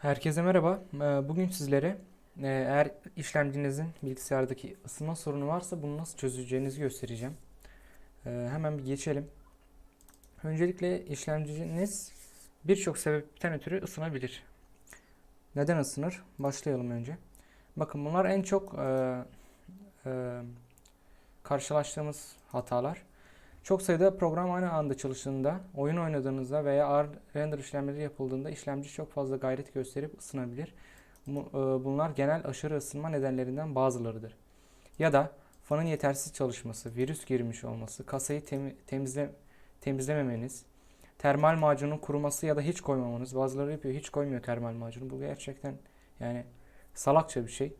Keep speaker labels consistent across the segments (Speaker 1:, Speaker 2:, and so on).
Speaker 1: Herkese merhaba. Ee, Bugün sizlere e, eğer işlemcinizin bilgisayardaki ısınma sorunu varsa bunu nasıl çözeceğinizi göstereceğim. Ee, Hemen bir geçelim. Öncelikle işlemciniz birçok sebepten ötürü ısınabilir. Neden ısınır? Başlayalım önce. Bakın bunlar en çok e, e, karşılaştığımız hatalar. Çok sayıda program aynı anda çalıştığında, oyun oynadığınızda veya ağır render işlemleri yapıldığında işlemci çok fazla gayret gösterip ısınabilir. E, Bunlar genel aşırı ısınma nedenlerinden bazılarıdır. Ya da fanın yetersiz çalışması, virüs girmiş olması, kasayı temi- temizle temizlememeniz, termal macunun kuruması ya da hiç koymamanız. Bazıları yapıyor, hiç koymuyor termal macunu. Bu gerçekten yani salakça bir şey.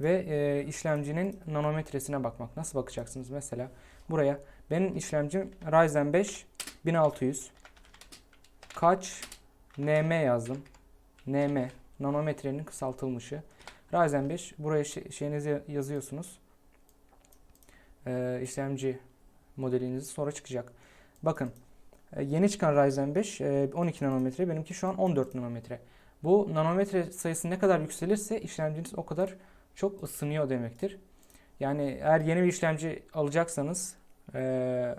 Speaker 1: Ve e, işlemcinin nanometresine bakmak. Nasıl bakacaksınız? Mesela buraya benim işlemcim Ryzen 5 1600 kaç nm yazdım. nm nanometrenin kısaltılmışı. Ryzen 5 buraya şey- şeyinizi yazıyorsunuz. Ee, işlemci modelinizi sonra çıkacak. Bakın e, yeni çıkan Ryzen 5 e, 12 nanometre benimki şu an 14 nanometre. Bu nanometre sayısı ne kadar yükselirse işlemciniz o kadar çok ısınıyor demektir. Yani eğer yeni bir işlemci alacaksanız eee,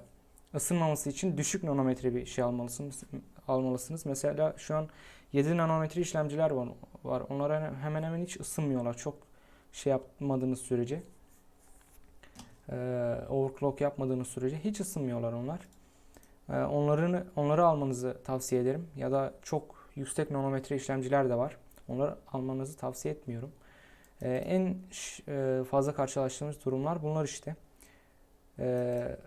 Speaker 1: ısınmaması için düşük nanometre bir şey almalısınız. almalısınız. Mesela şu an 7 nanometre işlemciler var. var. Onlar hemen hemen hiç ısınmıyorlar. Çok şey yapmadığınız sürece. eee, overclock yapmadığınız sürece hiç ısınmıyorlar onlar. Eee, onların onları almanızı tavsiye ederim. Ya da çok yüksek nanometre işlemciler de var. Onları almanızı tavsiye etmiyorum. Ee, en e, fazla karşılaştığımız durumlar bunlar işte. Ee,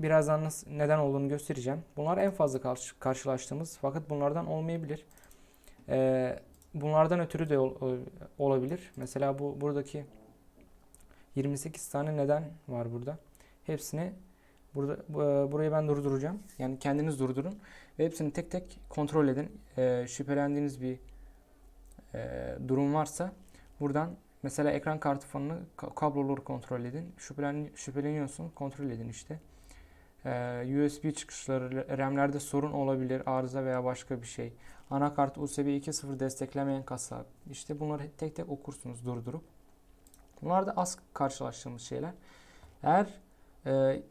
Speaker 1: birazdan nasıl, neden olduğunu göstereceğim. Bunlar en fazla karşı- karşılaştığımız fakat bunlardan olmayabilir. Ee, bunlardan ötürü de ol- ol- olabilir. Mesela bu buradaki 28 tane neden var burada. Hepsini burada bu- burayı ben durduracağım. Yani kendiniz durdurun ve hepsini tek tek kontrol edin. Ee, şüphelendiğiniz bir e, durum varsa buradan Mesela ekran kartı fanını ka- kabloları kontrol edin. Şüphelen, şüpheleniyorsun kontrol edin işte. Ee, USB çıkışları, RAM'lerde sorun olabilir, arıza veya başka bir şey. Anakart USB 2.0 desteklemeyen kasa. İşte bunları tek tek okursunuz durdurup. Bunlar da az karşılaştığımız şeyler. Eğer e,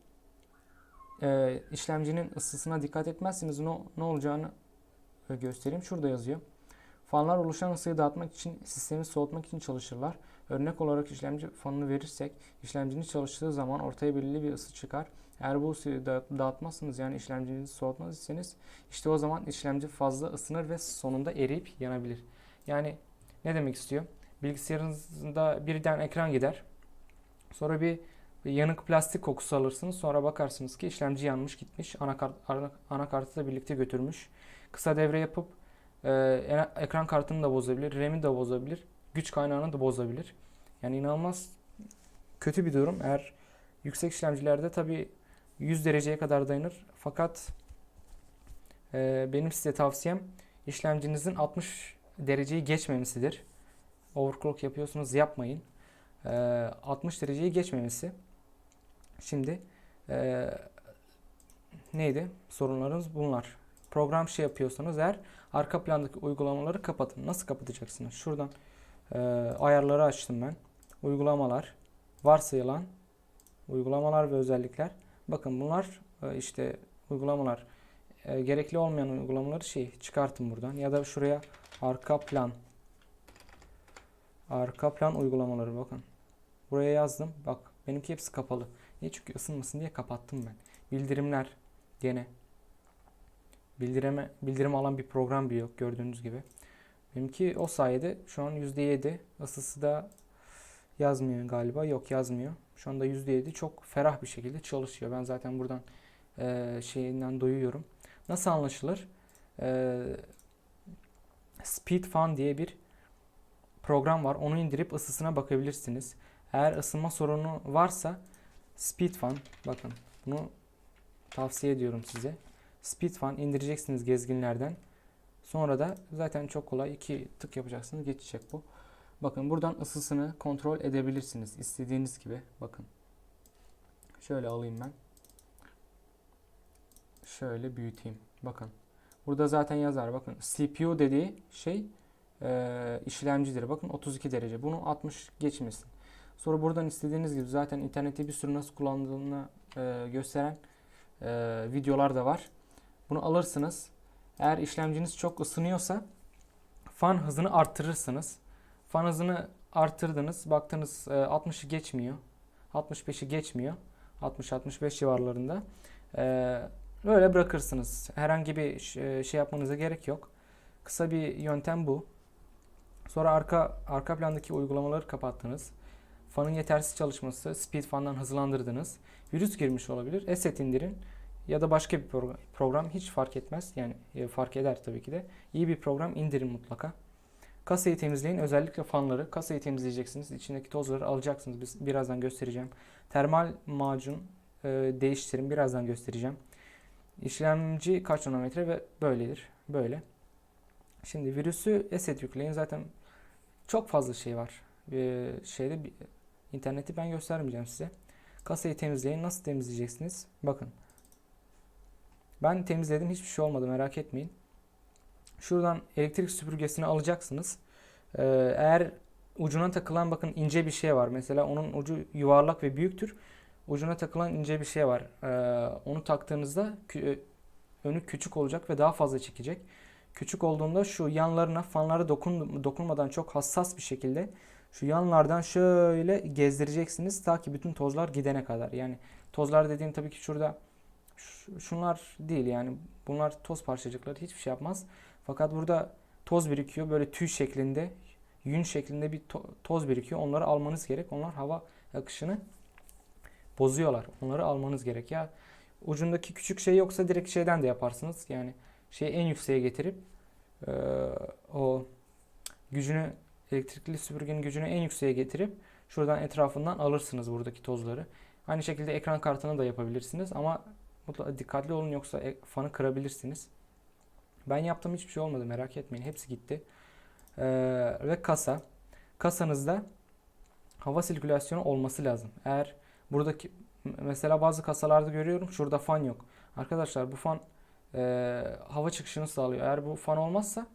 Speaker 1: e, işlemcinin ısısına dikkat etmezseniz ne, ne olacağını e, göstereyim. Şurada yazıyor. Fanlar oluşan ısıyı dağıtmak için, sistemi soğutmak için çalışırlar. Örnek olarak işlemci fanını verirsek, işlemciniz çalıştığı zaman ortaya belirli bir ısı çıkar. Eğer bu ısıyı da- dağıtmazsınız yani işlemcinizi soğutmaz iseniz işte o zaman işlemci fazla ısınır ve sonunda eriyip yanabilir. Yani ne demek istiyor? Bilgisayarınızda birden ekran gider. Sonra bir, yanık plastik kokusu alırsınız. Sonra bakarsınız ki işlemci yanmış gitmiş. Anakart, ana- anakartı da birlikte götürmüş. Kısa devre yapıp ee, ekran kartını da bozabilir, RAM'i de bozabilir, güç kaynağını da bozabilir. Yani inanılmaz kötü bir durum. Eğer yüksek işlemcilerde tabii 100 dereceye kadar dayanır. Fakat e, benim size tavsiyem işlemcinizin 60 dereceyi geçmemesidir. Overclock yapıyorsunuz yapmayın. Ee, 60 dereceyi geçmemesi. Şimdi e, neydi? Sorunlarınız bunlar. Program şey yapıyorsanız eğer arka plandaki uygulamaları kapatın. Nasıl kapatacaksınız? Şuradan e, ayarları açtım ben. Uygulamalar, varsayılan uygulamalar ve özellikler. Bakın bunlar e, işte uygulamalar e, gerekli olmayan uygulamaları şey çıkartın buradan ya da şuraya arka plan arka plan uygulamaları bakın. Buraya yazdım. Bak benimki hepsi kapalı. Niye? Çünkü ısınmasın diye kapattım ben. Bildirimler gene bildireme bildirim alan bir program bile yok gördüğünüz gibi. Benimki o sayede şu an %7 ısısı da yazmıyor galiba. Yok yazmıyor. Şu anda %7 çok ferah bir şekilde çalışıyor. Ben zaten buradan e, şeyinden duyuyorum. Nasıl anlaşılır? E, Speed diye bir program var. Onu indirip ısısına bakabilirsiniz. Eğer ısınma sorunu varsa Speed Fan bakın bunu tavsiye ediyorum size. Speedfan indireceksiniz gezginlerden. Sonra da zaten çok kolay iki tık yapacaksınız geçecek bu. Bakın buradan ısısını kontrol edebilirsiniz istediğiniz gibi. Bakın. Şöyle alayım ben. Şöyle büyüteyim. Bakın. Burada zaten yazar. Bakın CPU dediği şey e, işlemcidir. Bakın 32 derece. Bunu 60 geçmesin. Sonra buradan istediğiniz gibi zaten internette bir sürü nasıl kullandığını e, gösteren e, videolar da var. Bunu alırsınız. Eğer işlemciniz çok ısınıyorsa fan hızını arttırırsınız. Fan hızını arttırdınız. Baktınız e, 60'ı geçmiyor. 65'i geçmiyor. 60-65 civarlarında. E, böyle bırakırsınız. Herhangi bir ş- şey yapmanıza gerek yok. Kısa bir yöntem bu. Sonra arka arka plandaki uygulamaları kapattınız. Fanın yetersiz çalışması, speed fandan hızlandırdınız. Virüs girmiş olabilir. Asset indirin ya da başka bir program, hiç fark etmez. Yani e, fark eder tabii ki de. İyi bir program indirin mutlaka. Kasayı temizleyin. Özellikle fanları. Kasayı temizleyeceksiniz. İçindeki tozları alacaksınız. Biz birazdan göstereceğim. Termal macun e, değiştirin. Birazdan göstereceğim. İşlemci kaç nanometre ve böyledir. Böyle. Şimdi virüsü asset yükleyin. Zaten çok fazla şey var. Ee, şeyde interneti ben göstermeyeceğim size. Kasayı temizleyin. Nasıl temizleyeceksiniz? Bakın. Ben temizledim. Hiçbir şey olmadı. Merak etmeyin. Şuradan elektrik süpürgesini alacaksınız. Ee, eğer ucuna takılan bakın ince bir şey var. Mesela onun ucu yuvarlak ve büyüktür. Ucuna takılan ince bir şey var. Ee, onu taktığınızda kü- önü küçük olacak ve daha fazla çekecek. Küçük olduğunda şu yanlarına fanlara dokun, dokunmadan çok hassas bir şekilde şu yanlardan şöyle gezdireceksiniz ta ki bütün tozlar gidene kadar. Yani tozlar dediğim tabii ki şurada şunlar değil yani bunlar toz parçacıkları hiçbir şey yapmaz. Fakat burada toz birikiyor böyle tüy şeklinde yün şeklinde bir to- toz birikiyor. Onları almanız gerek. Onlar hava akışını bozuyorlar. Onları almanız gerek. Ya ucundaki küçük şey yoksa direkt şeyden de yaparsınız. Yani şeyi en yükseğe getirip eee, o gücünü elektrikli süpürgenin gücünü en yükseğe getirip şuradan etrafından alırsınız buradaki tozları. Aynı şekilde ekran kartını da yapabilirsiniz ama mutlaka dikkatli olun yoksa e- fanı kırabilirsiniz. Ben yaptım hiçbir şey olmadı merak etmeyin hepsi gitti. Eee, ve kasa. Kasanızda hava sirkülasyonu olması lazım. Eğer buradaki mesela bazı kasalarda görüyorum şurada fan yok. Arkadaşlar bu fan eee, hava çıkışını sağlıyor. Eğer bu fan olmazsa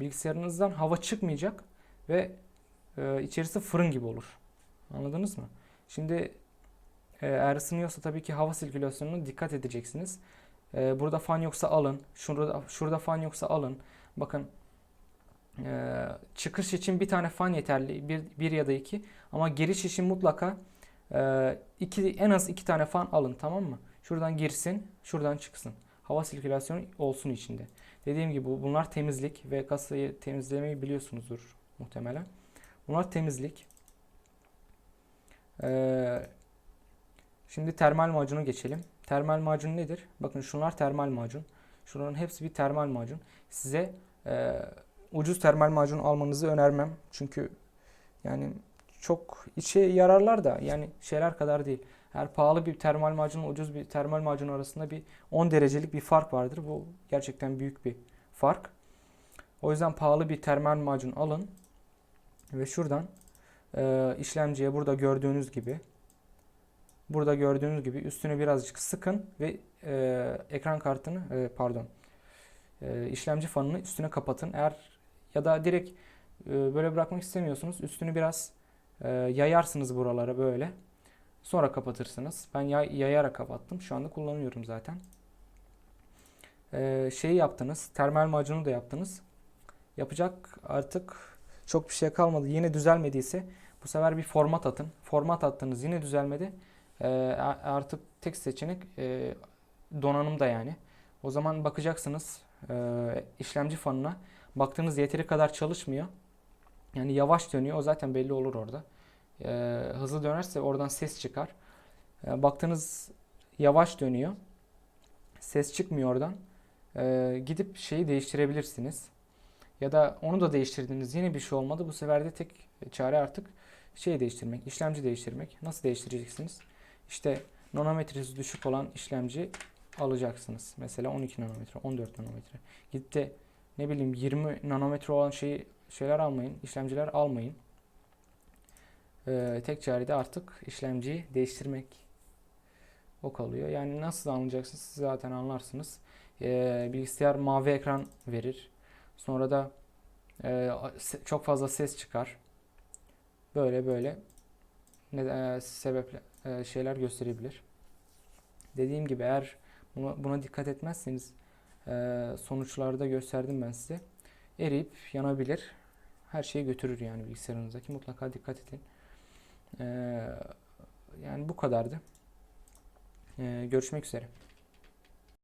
Speaker 1: bilgisayarınızdan hava çıkmayacak ve e, içerisi fırın gibi olur. Anladınız mı? Şimdi e, eğer ısınıyorsa tabii ki hava sirkülasyonuna dikkat edeceksiniz. E, burada fan yoksa alın. Şurada şurada fan yoksa alın. Bakın e, çıkış için bir tane fan yeterli. Bir, bir ya da iki. Ama giriş için mutlaka e, iki, en az iki tane fan alın tamam mı? Şuradan girsin, şuradan çıksın. Hava sirkülasyonu olsun içinde. Dediğim gibi bu- bunlar temizlik ve kasayı temizlemeyi biliyorsunuzdur muhtemelen. Bunlar temizlik. Ee, şimdi termal macunu geçelim. Termal macun nedir? Bakın şunlar termal macun. Şunların hepsi bir termal macun. Size e, ucuz termal macun almanızı önermem. Çünkü yani çok işe yararlar da yani şeyler kadar değil. Eğer pahalı bir termal macunla ucuz bir termal macun arasında bir 10 derecelik bir fark vardır. Bu gerçekten büyük bir fark. O yüzden pahalı bir termal macun alın ve şuradan e, işlemciye burada gördüğünüz gibi burada gördüğünüz gibi üstüne birazcık sıkın ve e, ekran kartını e, pardon e, işlemci fanını üstüne kapatın. Eğer ya da direkt e, böyle bırakmak istemiyorsunuz üstünü biraz e, yayarsınız buralara böyle. Sonra kapatırsınız. Ben yay- yayarak kapattım. Şu anda kullanıyorum zaten. Ee, şeyi yaptınız. Termal macunu da yaptınız. Yapacak artık çok bir şey kalmadı. Yine düzelmediyse bu sefer bir format atın. Format attınız yine düzelmedi. A- artık tek seçenek e, donanımda yani. O zaman bakacaksınız e, işlemci fanına. Baktığınız yeteri kadar çalışmıyor. Yani yavaş dönüyor. O zaten belli olur orada. Ee, hızlı dönerse oradan ses çıkar. Ee, baktığınız yavaş dönüyor. Ses çıkmıyor oradan. Ee, gidip şeyi değiştirebilirsiniz. Ya da onu da değiştirdiniz. Yine bir şey olmadı. Bu sefer de tek çare artık şey değiştirmek, işlemci değiştirmek. Nasıl değiştireceksiniz? İşte nanometresi düşük olan işlemci alacaksınız. Mesela 12 nanometre, 14 nanometre. De ne bileyim 20 nanometre olan şeyi şeyler almayın, işlemciler almayın. Ee, tek çare de artık işlemciyi değiştirmek. O kalıyor. Yani nasıl anlayacaksınız siz zaten anlarsınız. e, bilgisayar mavi ekran verir. Sonra da e, çok fazla ses çıkar. Böyle böyle ne, e, sebeple e, şeyler gösterebilir. Dediğim gibi eğer buna, buna dikkat etmezseniz e, sonuçlarda gösterdim ben size. Eriyip yanabilir. Her şeyi götürür yani bilgisayarınızdaki. Mutlaka dikkat edin. E, yani bu kadardı. Görüşmek üzere.